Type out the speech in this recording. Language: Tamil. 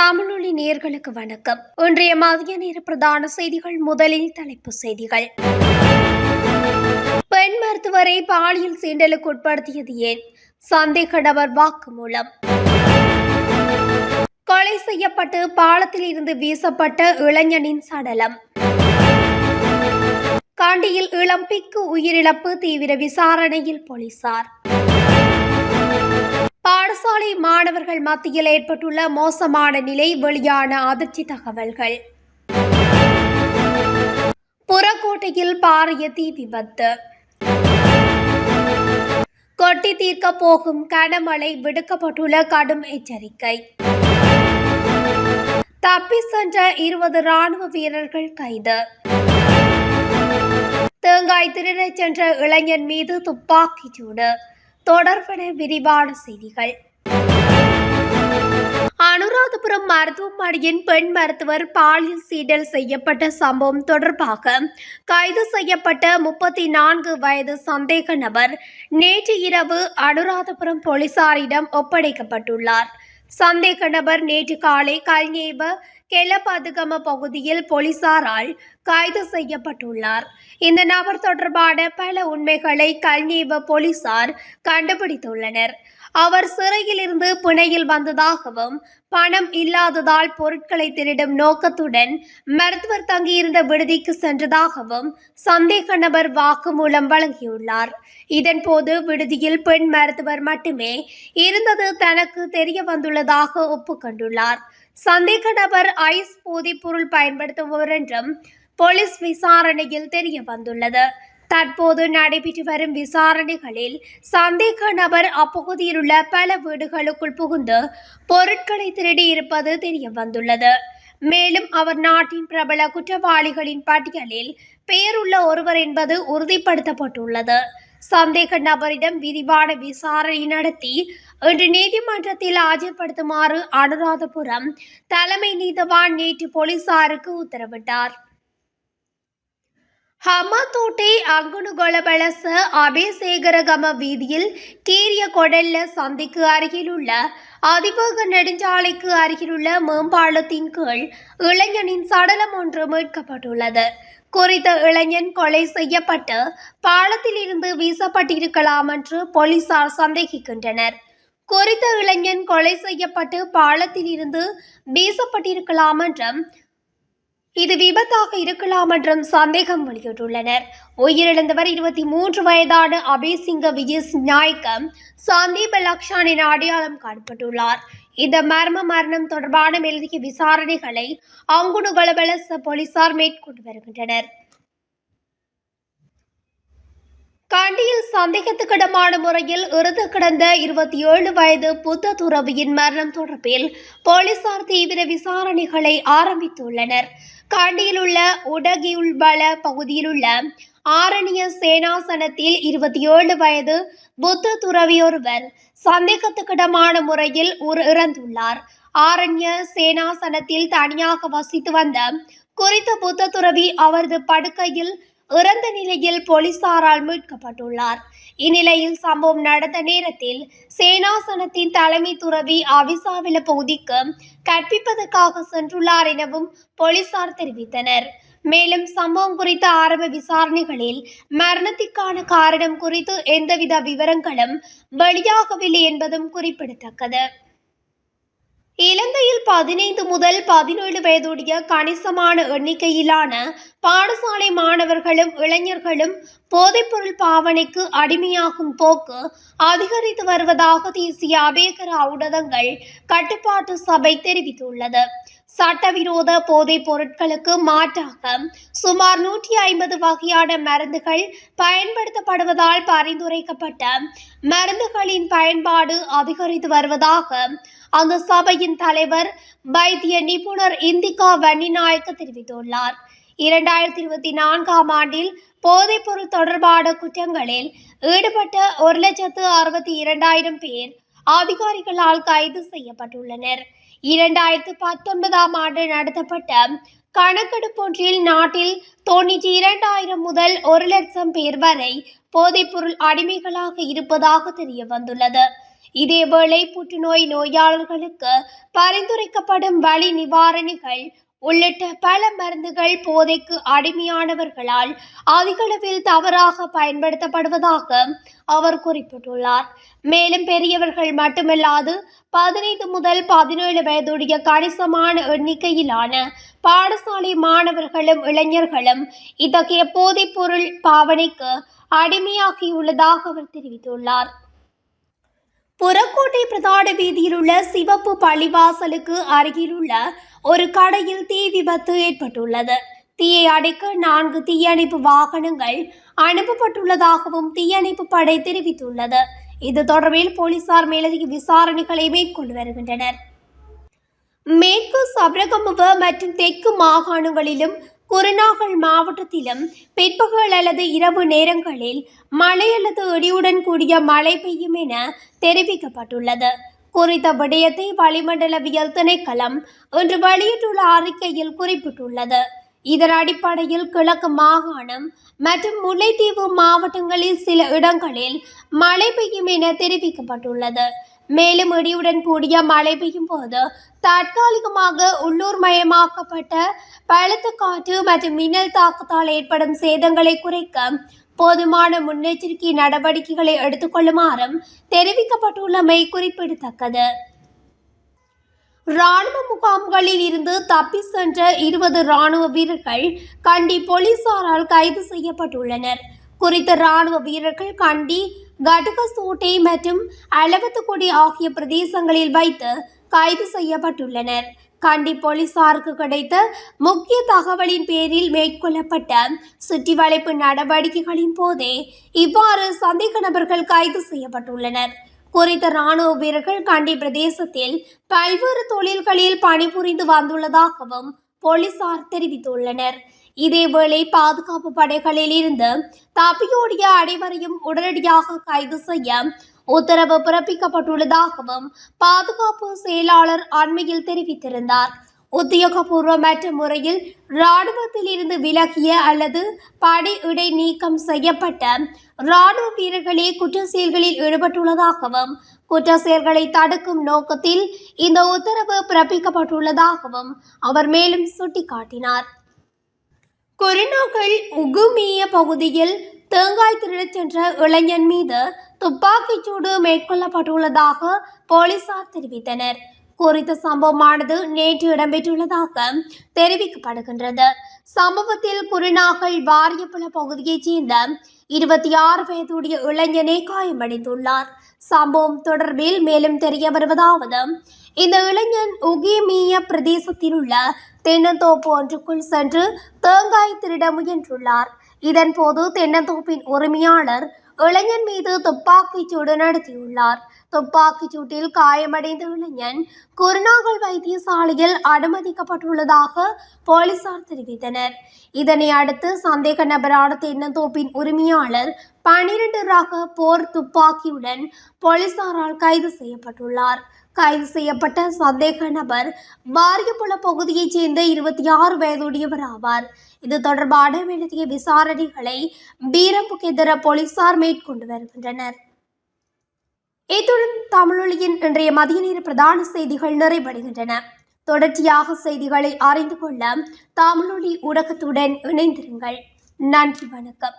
தமிழொலி நேர்களுக்கு வணக்கம். இன்றைய மதிய நேர பிரதான செய்திகள் முதலில் தலைப்பு செய்திகள். பெண் மருத்துவரை பாலியல் சீண்டலுக்கு உட்படுத்தியது ஏன்? சந்தேக நபர் வாக்குமூலம். கொலை செய்யப்பட்டு பாலத்தில் இருந்து வீசப்பட்ட இளைஞனின் சடலம். காண்டியில் இளம்பிக்கு உயிரிழப்பு தீவிர விசாரணையில் போலீசார். பாடசாலை மாணவர்கள் மத்தியில் ஏற்பட்டுள்ள மோசமான நிலை வெளியான அதிர்ச்சி தகவல்கள். புறக்கோட்டையில் பாரிய தீ விபத்து. கொட்டி தீர்க்க போகும் கனமழை விடுக்கப்பட்டுள்ள கடும் எச்சரிக்கை. தப்பி சென்ற இருபது ராணுவ வீரர்கள் கைது. தேங்காய் திருடச் சென்ற இளைஞன் மீது துப்பாக்கிச் சூடு. தொடர்பன விரிவான செய்திகள். அனுராதபுரம் மருத்துவமனையின் பெண் மருத்துவர் பாலியல் சீடல் செய்யப்பட்ட சம்பவம் தொடர்பாக கைது செய்யப்பட்ட முப்பத்தி நான்கு வயது சந்தேக நபர் நேற்று இரவு அனுராதபுரம் போலீசாரிடம் ஒப்படைக்கப்பட்டுள்ளார். சந்தேக நபர் நேற்று காலை கல்நேவ கெலபதுகம பகுதியில் போலீசாரால் கைது செய்யப்பட்டுள்ளார். இந்த நபர் தொடர்பான பல உண்மைகளை கல்நேப போலீசார் கண்டுபிடித்துள்ளனர். அவர் சிறையிலிருந்து பிணையில் வந்ததாகவும் பணம் இல்லாததால் பொருட்களை திருடும் நோக்கத்துடன் மருத்துவர் தங்கியிருந்த விடுதிக்கு சென்றதாகவும் சந்தேக நபர் வாக்குமூலம் வழங்கியுள்ளார். இதன்போது விடுதியில் பெண் மருத்துவர் மட்டுமே இருந்தது தனக்கு தெரிய வந்துள்ளதாக ஒப்புக்கொண்டுள்ளார். சந்தேக நபர் ஐஸ் போதைப் பொருள் பயன்படுத்துபவர் என்றும் போலீஸ் விசாரணையில் தெரிய வந்துள்ளது தற்போது நடைபெற்று வரும் விசாரணைகளில் சந்தேக நபர் அப்பகுதியில் உள்ள பல வீடுகளுக்குள் புகுந்து பொருட்களை திருடி இருப்பது தெரிய வந்துள்ளது. மேலும் அவர் நாட்டின் பிரபல குற்றவாளிகளின் பட்டியலில் பெயருள்ள ஒருவர் என்பது உறுதிப்படுத்தப்பட்டுள்ளது. சந்தேக நபரிடம் விரிவான விசாரணை நடத்தி இன்று நீதிமன்றத்தில் ஆஜர்படுத்துமாறு அனுராதபுரம் தலைமை நீதவான் நேற்று போலீசாருக்கு உத்தரவிட்டார். ஹமதோட்டை அங்குணுகொலபலச அபேசேகரகம வீதியில் கீரிய கொடல்ல சந்திக்கு அருகிலுள்ள அதிவேக நெடுஞ்சாலைக்கு அருகிலுள்ள மேம்பாலத்தின் கீழ் இளைஞனின் சடலம் ஒன்று மீட்கப்பட்டுள்ளது. குறித்த இளைஞன் கொலை செய்யப்பட்டு பாலத்தில் இருந்து வீசப்பட்டிருக்கலாம் என்று போலீசார் சந்தேகிக்கின்றனர். குறித்த இளைஞன் கொலை செய்யப்பட்டு பாலத்தில் இருந்து வீசப்பட்டிருக்கலாம் என்றும் இது விபத்தாக இருக்கலாம் என்றும் சந்தேகம் வெளியிட்டுள்ளனர். உயிரிழந்தவர் இருபத்தி மூன்று வயதான அபேசிங்க விஜய் நாயக்கம் சந்தீப லக்ஷான் என அடையாளம் காணப்பட்டுள்ளார். இந்த மர்ம மரணம் தொடர்பான மேலதிக விசாரணைகளை அங்குணு கலபலச போலீசார் மேற்கொண்டு வருகின்றனர். கண்டியில் சந்தேகத்துக்கிடமான முறையில் இறுதி கிடந்த இருபத்தி ஏழு வயது புத்த துறவியின் மரணம் தொடர்பில் போலீசார் தீவிர விசாரணைகளை ஆரம்பித்துள்ளனர். கண்டியில் உள்ள உடகியுள்பல பகுதியில் உள்ள ஆரணிய சேனாசனத்தில் இருபத்தி ஏழு வயது புத்த துறவி ஒருவர் சந்தேகத்துக்கிடமான முறையில் ஒரு இறந்துள்ளார். ஆரண்ய சேனாசனத்தில் தனியாக வசித்து வந்த குறித்த புத்த துறவி அவரது படுக்கையில் இறந்த நிலையில் போலீசாரால் மீட்கப்பட்டுள்ளார். இந்நிலையில் சம்பவம் நடந்த நேரத்தில் சேனாசனத்தின் தலைமை துறவி அவிசாவில பகுதிக்கு கற்பிப்பதற்காக சென்றுள்ளார் எனவும் போலீசார் தெரிவித்தனர். மேலும் சம்பவம் குறித்த ஆரம்ப விசாரணைகளில் மரணத்திற்கான காரணம் குறித்து எந்தவித விவரங்களும் வெளியாகவில்லை என்பதும் குறிப்பிடத்தக்கது. இலங்கையில் பதினைந்து முதல் பதினேழு வயதுடைய கணிசமான எண்ணிக்கையிலான பாடசாலை மாணவர்களும் இளைஞர்களும் போதைப்பொருள் பாவனைக்கு அடிமையாகும் போக்கு அதிகரித்து வருவதாக தேசிய அபேகர ஊடகங்கள் கட்டுப்பாட்டு சபை தெரிவித்துள்ளது. சட்டவிரோத போதைப் பொருட்களுக்கு மாற்றாக சுமார் நூற்றி ஐம்பது வகையான மருந்துகள் பயன்படுத்தப்படுவதால் பரிந்துரைக்கப்பட்ட மருந்துகளின் பயன்பாடு அதிகரித்து வருவதாக அந்த சபையின் தலைவர் வைத்திய நிபுணர் இந்திகா வன்னிநாயக்க தெரிவித்துள்ளார். இரண்டாயிரத்தி இருபத்தி நான்காம் ஆண்டில் போதைப்பொருள் தொடர்பான குற்றங்களில் ஈடுபட்ட ஒரு லட்சத்து அறுபத்தி இரண்டாயிரம் பேர் அதிகாரிகளால் கைது செய்யப்பட்டுள்ளனர். இரண்டாயிரத்து பத்தொன்பதாம் ஆண்டு நடத்தப்பட்ட கணக்கெடுப்பொன்றில் நாட்டில் தொண்ணூற்றி இரண்டாயிரம் முதல் ஒரு லட்சம் பேர் வரை போதைப்பொருள் அடிமைகளாக இருப்பதாக தெரிய வந்துள்ளது இதேவேளை புற்றுநோய் நோயாளர்களுக்கு பரிந்துரைக்கப்படும் வலி நிவாரணிகள் உள்ளிட்ட பல மருந்துகள் போதைக்கு அடிமையானவர்களால் அதிகளவில் தவறாக பயன்படுத்தப்படுவதாக அவர் குறிப்பிட்டுள்ளார். மேலும் பெரியவர்கள் மட்டுமல்லாது பதினைந்து முதல் பதினேழு வயதுடைய கணிசமான எண்ணிக்கையிலான பாடசாலை மாணவர்களும் இளைஞர்களும் இத்தகைய போதைப்பொருள் பாவனைக்கு அடிமையாகியுள்ளதாக அவர் தெரிவித்துள்ளார். புறக்கோட்டை பிரதான வீதியில் உள்ள சிவப்பு பள்ளிவாசலுக்கு அருகிலுள்ள ஒரு கடையில் தீ விபத்து ஏற்பட்டுள்ளது. தீயை அடைக்க நான்கு தீயணைப்பு வாகனங்கள் அனுப்பப்பட்டுள்ளதாகவும் தீயணைப்பு படை தெரிவித்துள்ளது. இது தொடர்பில் போலீசார் மேலதிக விசாரணைகளை மேற்கொண்டு வருகின்றனர். மேற்கு சபரகமுவ மற்றும் தெற்கு மாகாணங்களிலும் குருநாகல் மாவட்டத்திலும் பிற்பகல் அல்லது இரவு நேரங்களில் மழை அல்லது இடியுடன் கூடிய மழை பெய்யும் என தெரிவிக்கப்பட்டுள்ளது. குறித்த விடயத்தை வளிமண்டலவியல் திணைக்களம் இன்று வெளியிட்டுள்ள அறிக்கையில் குறிப்பிட்டுள்ளது. இதன் அடிப்படையில் கிழக்கு மாகாணம் மற்றும் முல்லைத்தீவு மாவட்டங்களில் சில இடங்களில் மழை பெய்யும் என தெரிவிக்கப்பட்டுள்ளது. மேலும் இடியுடன் கூடிய மழை பெய்யும் போது தற்காலிகமாக உள்ளூர் மயமாக்கப்பட்ட பழுத்த காற்று மற்றும் மின்னல் தாக்கத்தால் ஏற்படும் சேதங்களை குறைக்க போதுமான முன்னெச்சரிக்கை நடவடிக்கைகளை எடுத்துக்கொள்ளுமாறும் தெரிவிக்கப்பட்டுள்ளமை குறிப்பிடத்தக்கது. ராணுவ முகாம்களில் இருந்து தப்பி சென்ற இருபது ராணுவ வீரர்கள் கண்டி போலீசாரால் கைது செய்யப்பட்டுள்ளனர். குறித்த ராணுவ வீரர்கள் கண்டி கடுகசூட்டை மற்றும் அளவத்துக்குடி ஆகிய பிரதேசங்களில் வைத்து கைது செய்யப்பட்டுள்ளனர். கண்டி போலீசாருக்கு கிடைத்த முக்கிய தகவலின் பேரில் மேற்கொள்ளப்பட்ட சுற்றி வளைப்பு நடவடிக்கைகளின் போதே இவ்வாறு சந்தேக நபர்கள் கைது செய்யப்பட்டுள்ளனர். குறித்த ராணுவ வீரர்கள் கண்டி பிரதேசத்தில் பல்வேறு தொழில்களில் பணிபுரிந்து வந்துள்ளதாகவும் போலீசார் தெரிவித்துள்ளனர். இதேவேளை பாதுகாப்பு படைகளில் இருந்து தப்பியோடிய அனைவரையும் உடனடியாக கைது செய்ய உத்தரவு பிறப்பிக்கப்பட்டுள்ளதாகவும் பாதுகாப்பு செயலாளர் அண்மையில் தெரிவித்திருந்தார். உத்தியோகபூர்வமற்ற முறையில் இராணுவத்தில் இருந்து விலகிய அல்லது படை இடை நீக்கம் செய்யப்பட்ட இராணுவ வீரர்களே குற்ற செயல்களில் ஈடுபட்டுள்ளதாகவும் குற்ற செயல்களை தடுக்கும் நோக்கத்தில் இந்த உத்தரவு பிறப்பிக்கப்பட்டுள்ளதாகவும் அவர் மேலும் சுட்டிக்காட்டினார். கொரினாக்கள் உகுமிய பகுதியில் தேங்காய் திருடச் சென்ற இளைஞன் மீது துப்பாக்கிச்சூடு மேற்கொள்ளப்பட்டுள்ளதாக போலீசார் தெரிவித்தனர். குறித்த சம்பவமானது நேற்று இடம்பெற்றுள்ளதாக தெரிவிக்கப்படுகின்றது. சம்பவத்தில் குருநாகல் வாரியப்புல பகுதியைச் சேர்ந்த இருபத்தி ஆறு வயதுடைய இளைஞனே காயமடைந்துள்ளார். சம்பவம் தொடர்பில் மேலும் தெரிய வருவதாவது இந்த இளைஞன் உகிமிய பிரதேசத்தில் உள்ள தென்னந்தோப்பு ஒன்றுக்குள் சென்று தேங்காய் திருட முயன்றுள்ளார். இதன்போது தென்னந்தோப்பின் உரிமையாளர் இளைஞன் மீது துப்பாக்கிச் சூடு நடத்தியுள்ளார். துப்பாக்கிச் சூட்டில் காயமடைந்த இளைஞன் குருநாகல் வைத்தியசாலையில் அனுமதிக்கப்பட்டுள்ளதாக போலீசார் தெரிவித்தனர். இதனை அடுத்து சந்தேக நபரான தென்னந்தோப்பின் உரிமையாளர் பனிரெண்டு ரக போர் துப்பாக்கியுடன் போலீசாரால் கைது செய்யப்பட்டுள்ளார். கைது செய்யப்பட்ட சந்தேக நபர் வாரியப்புல பகுதியைச் சேர்ந்த இருபத்தி ஆறு வயதுடையவர் ஆவார். இது தொடர்பான மேலதிக விசாரணைகளை பீரம்புகெதர போலீசார் மேற்கொண்டு வருகின்றனர். இத்துடன் தமிழொலியின் இன்றைய மதிய நேர பிரதான செய்திகள் நிறைவடைகின்றன. தொடர்ச்சியாக செய்திகளை அறிந்து கொள்ள தமிழொலி ஊடகத்துடன் இணைந்திருங்கள். நன்றி வணக்கம்.